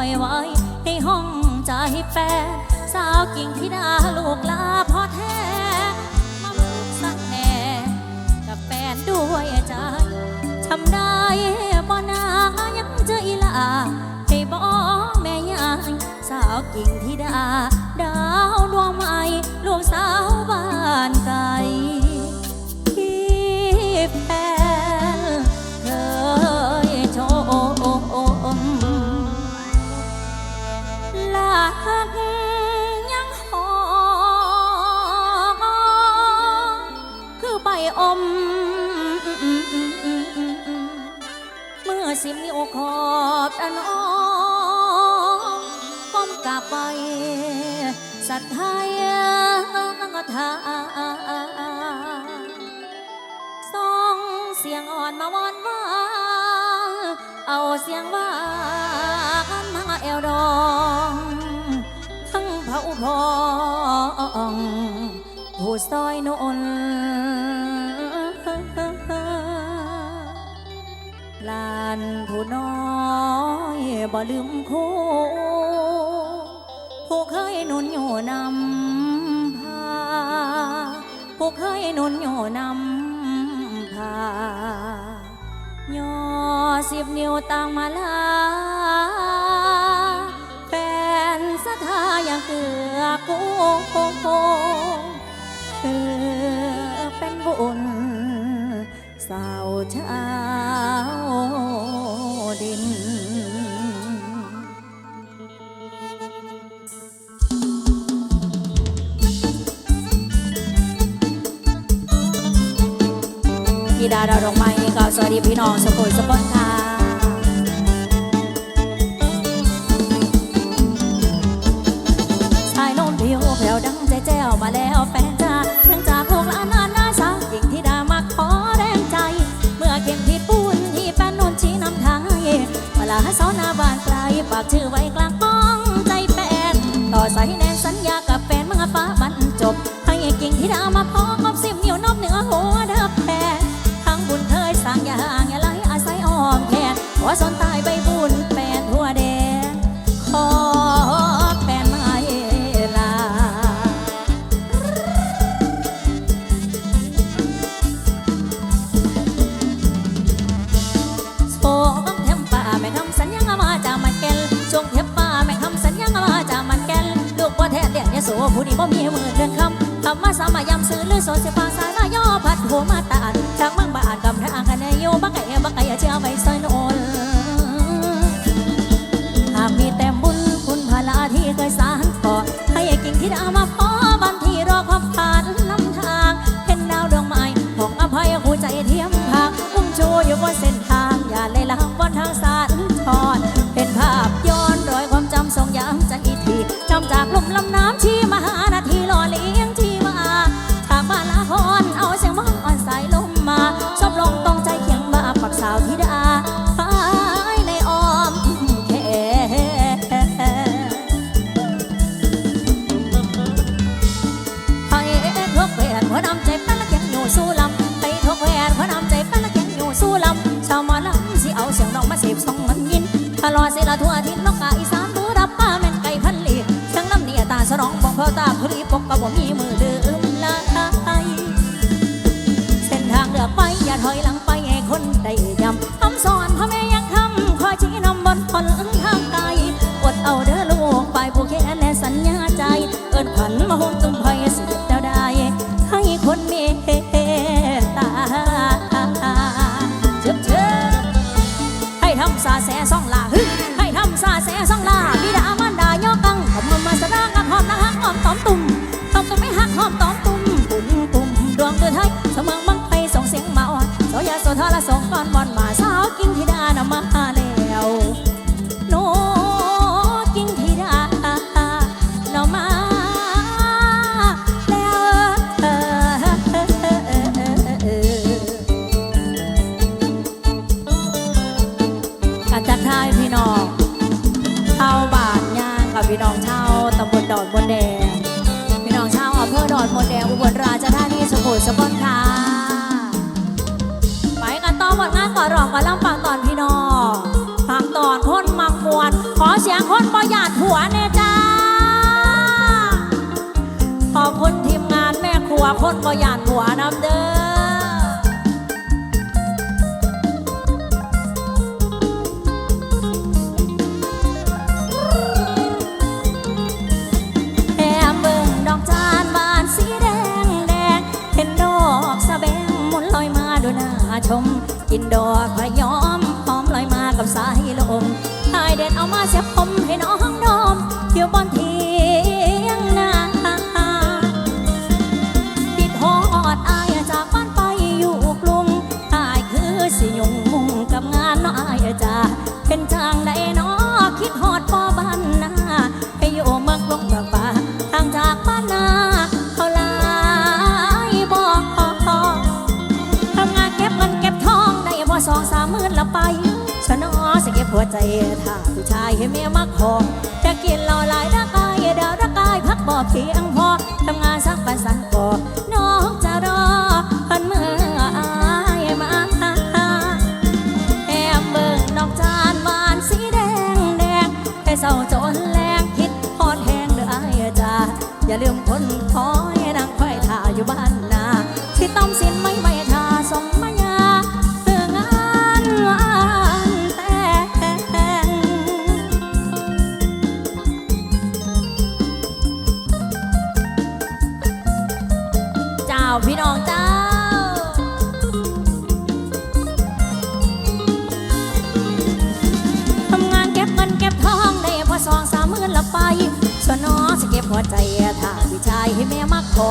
อยไว้ในห้องใจแปรสาวกิ่งธิดาลูกลาพ่อแท้มาลูกสักแน่กับแฟนด้วยใจทำได้บ่นายังเจออีลาให้บอกแม่ยายสาวกิ่งธิดา หักยังหอคือใบอม เมื่อสิมีโอขอบอันออก้มกลับไป สัตย์ไทยทาสองเสียงอ่อนมาวอนว่า เอาเสียงว่ามาเอวดอง ทองผู้ซอยนนลานผู้น้อยบ่ลืมคู่ผู้เคยนุนอยู่นำพาผู้เคยนุนอยู่นำพาย่อสิบนิ้วต่างมาลา ศรัทาอย่างเกือกูเกือเป็นบุญสาวชาวดินพี่ดาดาดอกไม้ก็สวัสดีพี่น้องสกุลสปอนค่ะ ah ah sonavan อเสละทั่วทิศนกกาอีสานบูรับป้าแม่นไก่พันเลียทั้งน้ำเนียตาสรองบองพ่อตาพรีปกกับ่มีมือเดิมลาไอเส้นทางเดือกไปอย่าถอยหลังไปให้คนได้ยำคำสอนพ่อแม่ แบงหมุนลอยมาดูหน้าชมกินดอ มื่นละไปฉันอ๋อสิเก็บหัวใจถ้าผู้ชายให้เมียมักขอจะกินเหล่าหลายร่างกายเดาวร่างกายพักบ่เพียงพอทำงานสักปันสันก่อน้อง องเจ้า ทำงานเก็บเงินเก็บทองได้พอสองสามหมื่นละไป ส่วนน้องจะเก็บหัวใจถ้าพี่ชายให้แม่มักขอ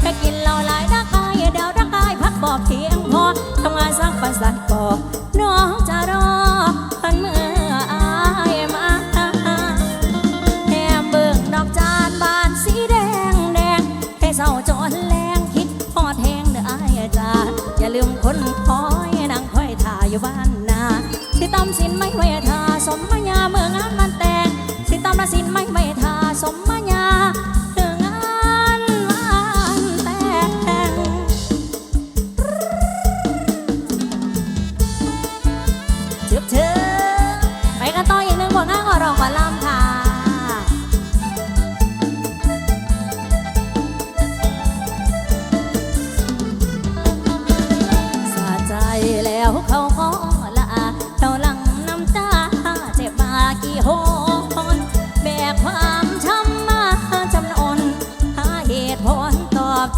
แค่กินเหล้าหลายดักกายเดาวดักกายพักบอกเพียงพอทำงานสร้างปันสันก่อน้องจะรอ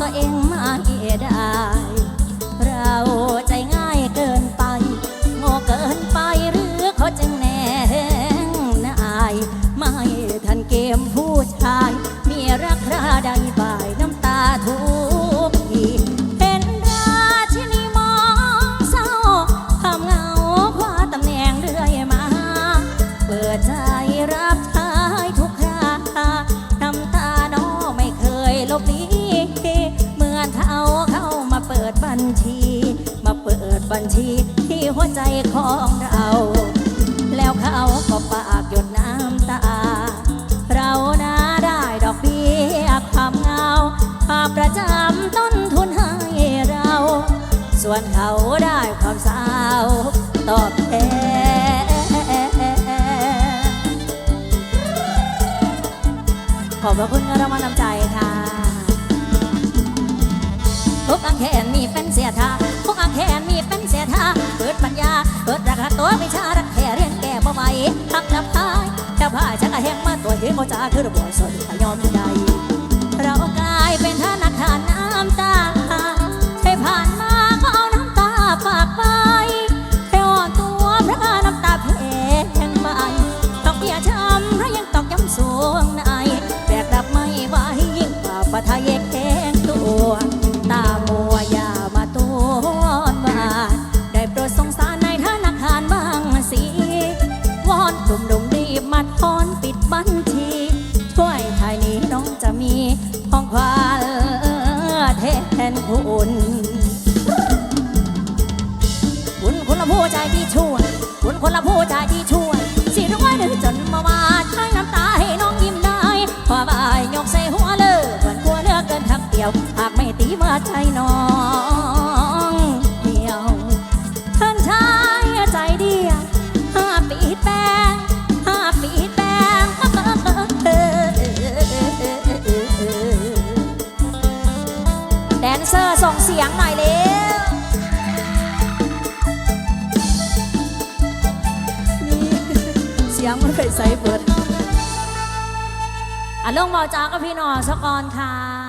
ตัวเองมาเอได้ เราใจง่ายเกินไป โง่เกินไปหรือเขาจึงแน่นาย ไม่ทันเกมผู้ชาย มีรักคราใดบ้าง ญชีที่หัวใจของเรา แล้วเขาก็ปากหยดน้ำตา เราน่าได้ดอกเบี้ยความเงาภาพประจำต้นทุนให้เรา ส่วนเขาได้ความเศร้าตอบแทนขอบพระคุณรางวัลน้ำใจค่ะทุกอังแขนมีเป็นเสียท่าทุกอังแขนมี เป็นเสียท่าเปิดปัญญา เปิดราคาตัววิชารักแค่เรียนแก่บ่ไหวทักนับพายจะพายชักกะแหงมาตัวเห็นโมจาคือระบสนขยอมใดเรากลายเป็นธนาคารน้ำตาใช้ผ่านมาก็เอาน้ำตาฝากไปแค่อ่อนตัวพระน้ำตาแพงไปตอกเบี้ยช้ำเพราะยังตอกย้ำสวงในแบกรับไม่ไหวยิ่งกว่าปะทะแยกแทงตัวตามัวอย่าม ละผู้ใจที่ช่วคุณคนละผู้ใจที่ช่วสิร้อยหนึ่งจนมาว่าใช้น้ำตาให้น้องยิ้มได้พอบายยกใส่หัวเลยเหมือนกลัวเลือกเกินทักเดียวหากไม่ตีมาใจน้อง ใส่เบิดอะลงเบาจากกับพี่น้องสกอนค่ะ